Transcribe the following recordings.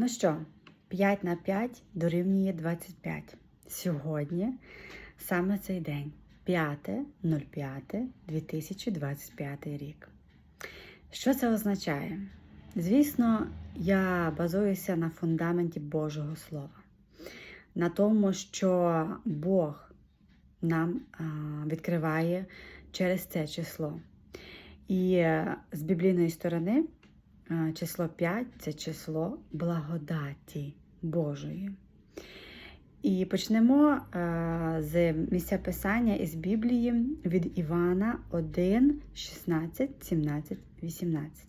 Ну що, 5 на 5 дорівнює 25. Сьогодні саме цей день 5.05.2025 рік. Що це означає? Звісно, я базуюся на фундаменті Божого Слова, на тому, що Бог нам відкриває через це число. І е, з біблійної сторони число 5 це число благодаті Божої. І почнемо е, з місця писання із Біблії від Івана 1, 16, 17, 18.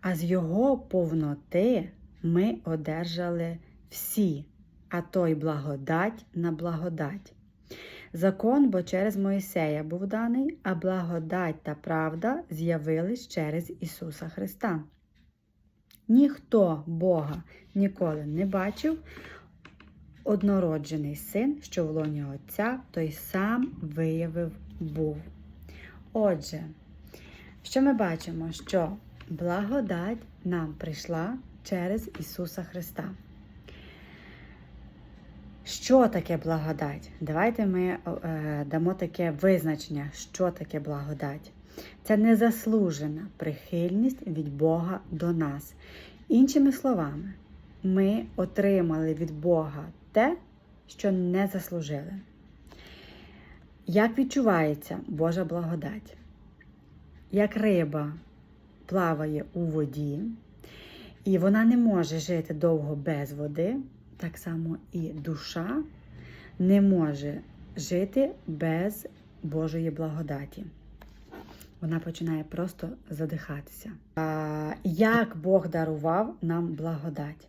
А з його повноти ми одержали всі, а то й благодать на благодать. Закон, бо через Моїсея був даний, а благодать та правда з'явились через Ісуса Христа. Ніхто Бога ніколи не бачив, однороджений син, що в лоні Отця, той сам виявив був. Отже, що ми бачимо? Що благодать нам прийшла через Ісуса Христа. Що таке благодать? Давайте ми е, дамо таке визначення, що таке благодать. Це незаслужена прихильність від Бога до нас. Іншими словами, ми отримали від Бога те, що не заслужили. Як відчувається Божа благодать? Як риба плаває у воді, і вона не може жити довго без води, так само і душа не може жити без Божої благодаті. Вона починає просто задихатися. А, Як Бог дарував нам благодать?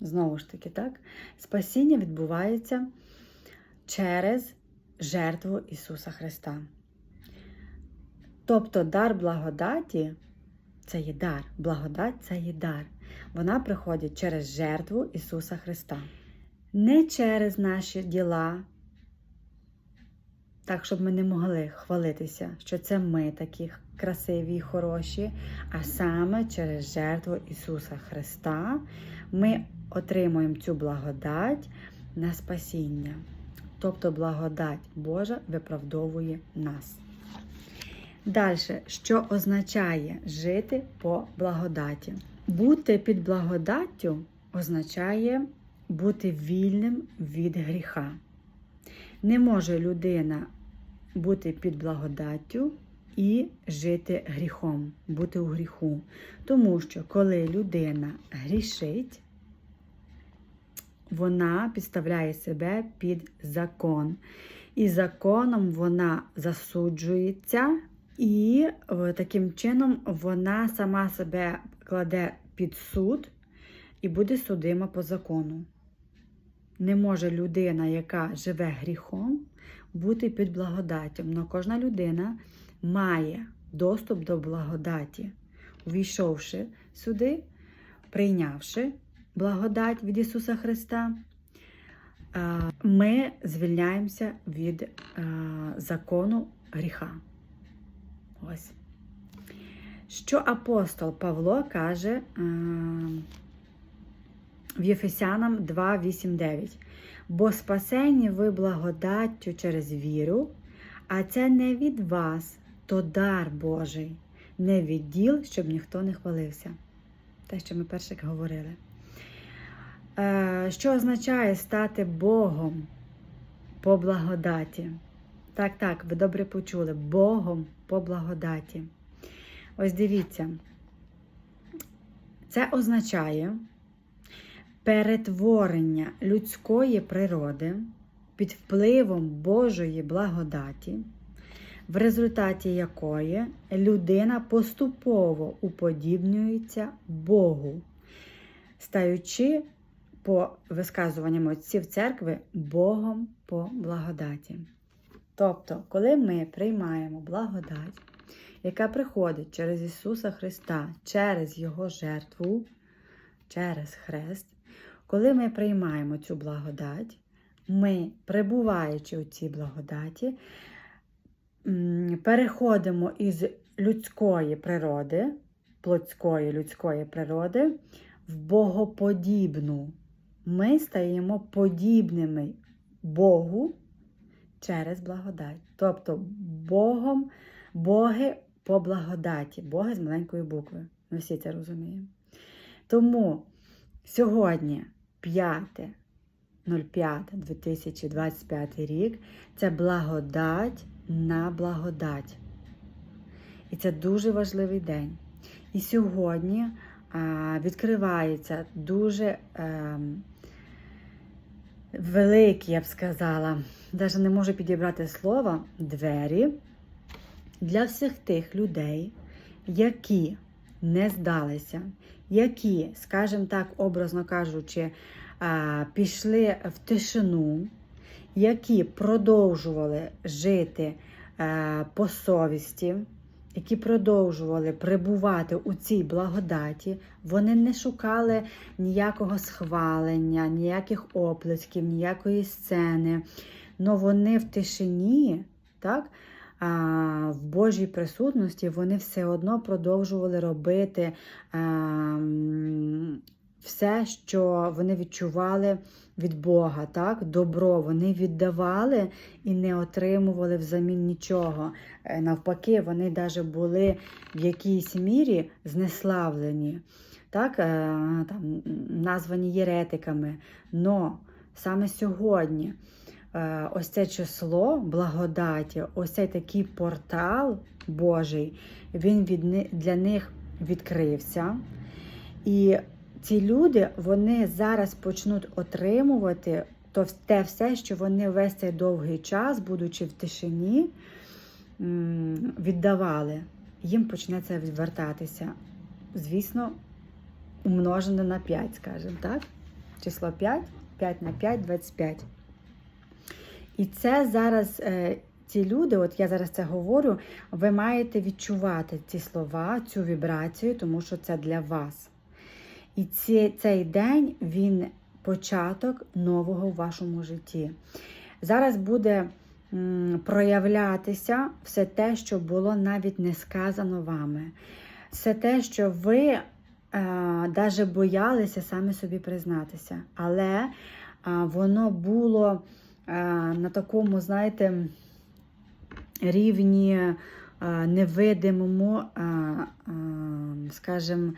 Знову ж таки, так? Спасіння відбувається через жертву Ісуса Христа. Тобто дар благодаті це є дар, благодать це є дар. Вона приходить через жертву Ісуса Христа. Не через наші діла, так, щоб ми не могли хвалитися, що це ми такі красиві і хороші, а саме через жертву Ісуса Христа ми отримуємо цю благодать на спасіння. Тобто благодать Божа виправдовує нас. Далі, що означає жити по благодаті? Бути під благодаттю означає бути вільним від гріха. Не може людина бути під благодаттю і жити гріхом, бути у гріху. Тому що коли людина грішить, вона підставляє себе під закон. І законом вона засуджується, і таким чином вона сама себе кладе під суд і буде судима по закону. Не може людина, яка живе гріхом, бути під благодаттю. Но кожна людина має доступ до благодаті, увійшовши сюди, прийнявши благодать від Ісуса Христа, ми звільняємося від закону гріха. Ось. Що апостол Павло каже в Єфесянам 2, 8, 9. Бо спасені ви благодаттю через віру, а це не від вас, то дар Божий, не від діл, щоб ніхто не хвалився. Те, що ми перше говорили. Що означає стати Богом по благодаті? Так, так, ви добре почули. Богом по благодаті. Ось дивіться, це означає перетворення людської природи під впливом Божої благодаті, в результаті якої людина поступово уподібнюється Богу, стаючи, по висказуванням отців церкви, Богом по благодаті. Тобто, коли ми приймаємо благодать, яка приходить через Ісуса Христа, через Його жертву, через хрест, коли ми приймаємо цю благодать, ми, перебуваючи у цій благодаті, переходимо із людської природи, плотської людської природи, в богоподібну. Ми стаємо подібними Богу через благодать. Тобто Богом, Боги по благодаті, Боги з маленької букви. Ми всі це розуміємо. Тому сьогодні 5.05.2025 рік це благодать на благодать. І це дуже важливий день. І сьогодні відкривається дуже е, великі, я б сказала, навіть не можу підібрати слова, двері для всіх тих людей, які не здалися, які, скажімо так, образно кажучи, пішли в тишину, які продовжували жити по совісті, які продовжували перебувати у цій благодаті, вони не шукали ніякого схвалення, ніяких оплесків, ніякої сцени. Но вони в тишині, так, в Божій присутності вони все одно продовжували робити все, що вони відчували від Бога, так, добро. Вони віддавали і не отримували взамін нічого. Е, Навпаки, вони навіть були в якійсь мірі знеславлені, так, е, там, названі єретиками. Но саме сьогодні ось це число благодаті, ось цей такий портал Божий, він від, для них відкрився. І ці люди вони зараз почнуть отримувати то те все, що вони весь цей довгий час, будучи в тишині, віддавали. Їм почне це відвертатися. Звісно, умножене на 5, скажімо так. Число 5, 5 на 5, 25. І це зараз е, ці люди, от я зараз це говорю, ви маєте відчувати ці слова, цю вібрацію, тому що це для вас. І ці, цей день він початок нового в вашому житті. Зараз буде м, проявлятися все те, що було навіть не сказано вами. Все те, що ви навіть боялися самі собі признатися. Але а, воно було на такому, знаєте, рівні невидимому, а, а, скажімо,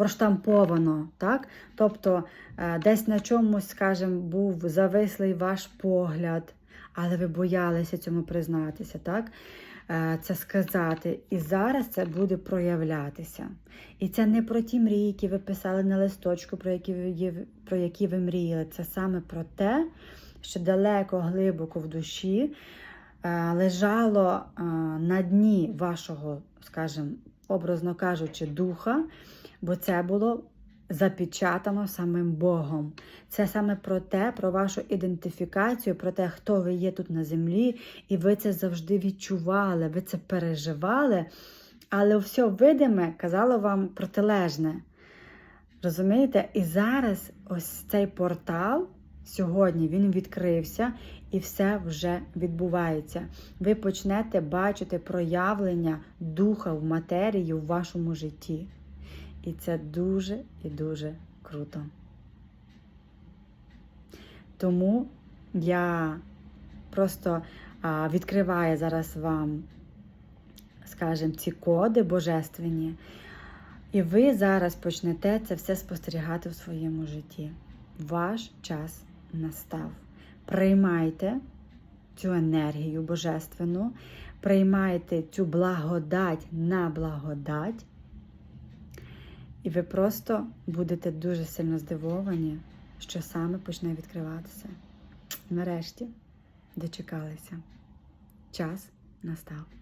проштамповано, так? Тобто е, десь на чомусь, скажімо, був завислий ваш погляд, але ви боялися цьому признатися, так? Е, Це сказати. І зараз це буде проявлятися. І це не про ті мрії, які ви писали на листочку, про які ви, про які ви мріяли. Це саме про те, що далеко, глибоко в душі е, лежало е, на дні вашого, скажімо, образно кажучи, духа, бо це було запечатано самим Богом. Це саме про те, про вашу ідентифікацію, про те, хто ви є тут на землі, і ви це завжди відчували, ви це переживали, але все видиме казало вам протилежне. Розумієте? І зараз ось цей портал сьогодні він відкрився і все вже відбувається. Ви почнете бачити проявлення духа в матерії в вашому житті. І це дуже і дуже круто. Тому я просто відкриваю зараз вам, скажімо, ці коди божественні. І ви зараз почнете це все спостерігати в своєму житті. Ваш час настав. Приймайте цю енергію божественну, приймайте цю благодать на благодать, і ви просто будете дуже сильно здивовані, що саме почне відкриватися. Нарешті дочекалися. Час настав.